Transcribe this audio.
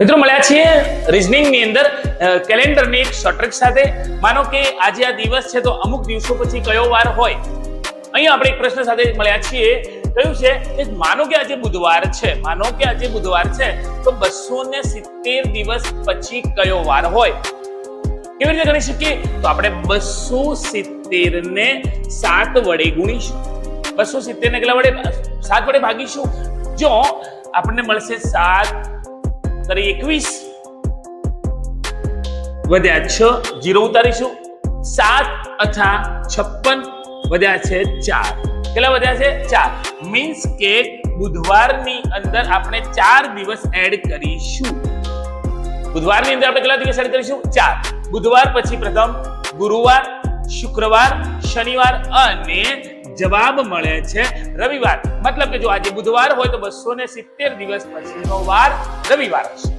મિત્રો, મળ્યા છીએ રીઝનિંગની અંદર કેલેન્ડરની એક શોર્ટ્રિક સાથે. માનો કે આજે આ દિવસ છે તો અમુક દિવસો પછી કયો વાર હોય? અહીંયા આપણે એક પ્રશ્ન સાથે મળ્યા છીએ. કયું છે? કે માનો કે આજે બુધવાર છે. માનો કે આજે બુધવાર છે, તો બસો ને સિત્તેર દિવસ પછી કયો વાર હોય? કેવી રીતે ગણી શકીએ? તો આપણે બસો સિત્તેર ને સાત વડે ગુણીશું. બસો સિત્તેર ને કેટલા વડે? સાત વડે ભાગીશું. જો આપણને મળશે સાત તરી એકવીસ. વધ્યા છ, જીરો ઉતારીશું. સાત અથા છપ્પન, વધ્યા છે ચાર. કેટલા વધ્યા છે? ચાર. મીન્સ કે બુધવારની અંદર આપણે ચાર દિવસ એડ કરીશું. બુધવારની અંદર આપણે કેટલા દિવસ એડ કરીશું? ચાર. બુધવાર પછી પ્રથમ ગુરુવાર, શુક્રવાર, શનિવાર અને જવાબ મળે છે રવિવાર. મતલબ કે જો આજે બુધવાર હોય તો બસો ને સિત્તેર દિવસ પછીનો વાર રવિવાર હશે.